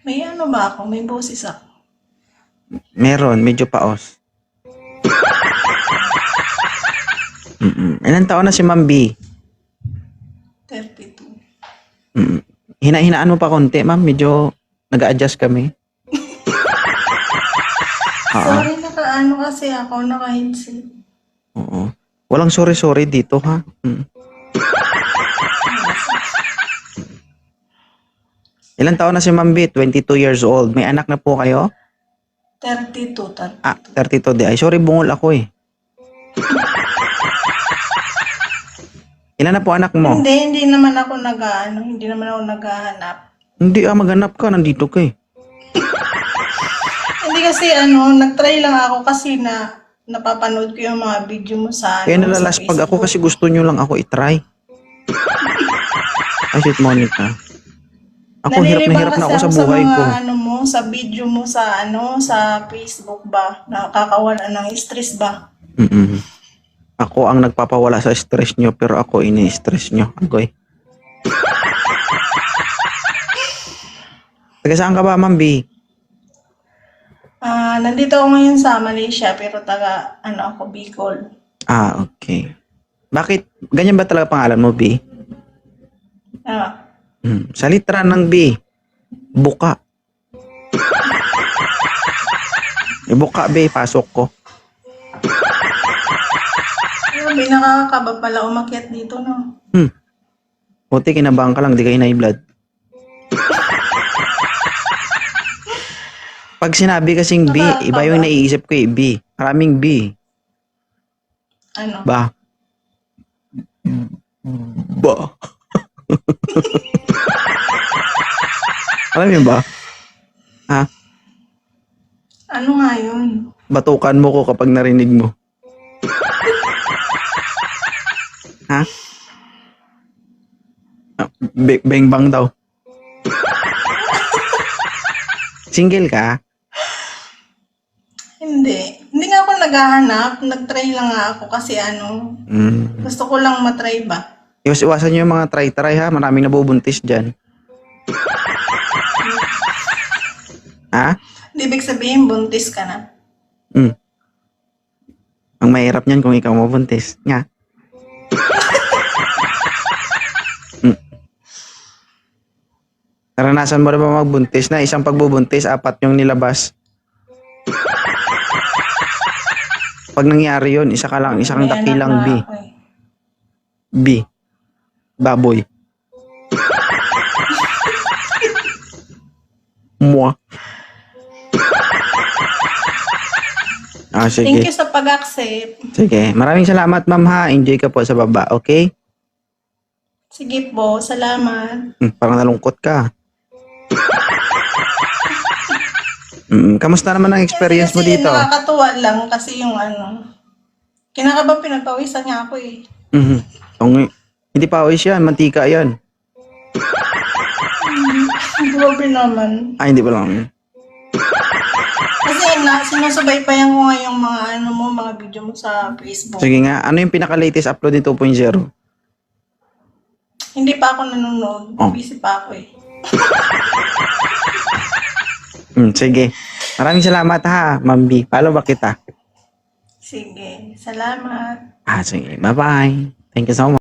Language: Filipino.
May ano ba ako? May boses ako. Meron, medyo paos. Mm-mm. Ilan taon na si Ma'am B? 32. Mm. Hina-hinaan mo pa konti, ma'am. Medyo nag-a-adjust kami. Oo. Sorry, naka-ano kasi ako, naka-headset. Oo. Walang sorry-sorry dito, ha? Mm. Ilan taon na si Ma'am B? 22 years old. May anak na po kayo? 32, tar. Ah, 32 di. Ay, sorry, bungol ako eh. Ilan na po anak mo? Hindi, hindi naman ako nag-ano, hindi naman ako naghahanap. Hindi ah, maghanap ka. Nandito ka eh. Hindi kasi ano, nag-try lang ako kasi na napapanood ko yung mga video mo sa Kaya ano, nalalas sa pag ako kasi gusto nyo lang ako itry. Ay, shit, Monica. Ako, hirap na hirap na ako sa buhay mga, ko. ano mo, sa video mo sa ano, sa Facebook ba? Nakakawala ng stress ba? Mm-mm. Ako ang nagpapawala sa stress nyo, pero ako ini-stress nyo. Agoy. Taga saan ka ba, Ma'am B? Ah, nandito ako ngayon sa Malaysia pero taga ano ako Bicol. Ah, okay. Bakit? Ganyan ba talaga pangalan mo, B? Ah, Hmm. Sa litra ng B, buka. Buka, B, pasok ko. grabe nakakakaba pala umakyat dito no. Hmm. Buti kinabahan ka lang, di ka blood. Pag sinabi kasing B, Nakakaba. iba yung naiisip ko eh, B. Maraming B. Ano? Ba? Ba? Alam mo ba? Ha? Ano nga yun? Batukan mo ko kapag narinig mo. ha? Ah, be- beng bang daw. Single ka? Hindi. Hindi nga ako naghahanap. Nag-try lang nga ako kasi ano, Mm. gusto ko lang matry ba. Iwas-iwasan nyo yung mga try-try ha. Maraming nabubuntis dyan. Ha? Ibig sabihin buntis ka na. Mm. Ang mahirap niyan kung ikaw mabuntis. Nga. mm. Naranasan mo na ba magbuntis na isang pagbubuntis, apat yung nilabas? Pag nangyari yun, isa ka lang, isang May anak dakilang na B. ako eh. B. Baboy. Mua. Ah, sige. Thank you sa pag-accept. Sige. Maraming salamat, ma'am ha. Enjoy ka po sa baba, okay? Sige po, salamat. Hmm, parang nalungkot ka. Mm, kamusta naman ang experience mo kasi dito? nakakatuwa lang kasi yung ano, kinakabang pinagpawisan niya ako eh. Mhm. Ang- hindi pa awis yan, mantika yan. Grabe naman. Ay, hindi pa lang. Kasi na, sinusubaybayan ko nga yung mga ano mo, mga video mo sa Facebook. Sige nga, ano yung pinaka-latest upload ni 2.0? Hindi pa ako nanonood. Oh. Busy pa ako eh. Hmm, sige. Maraming salamat ha, Ma'am B. Follow ba kita? Sige, salamat. Ah, sige. Bye-bye. Thank you so much.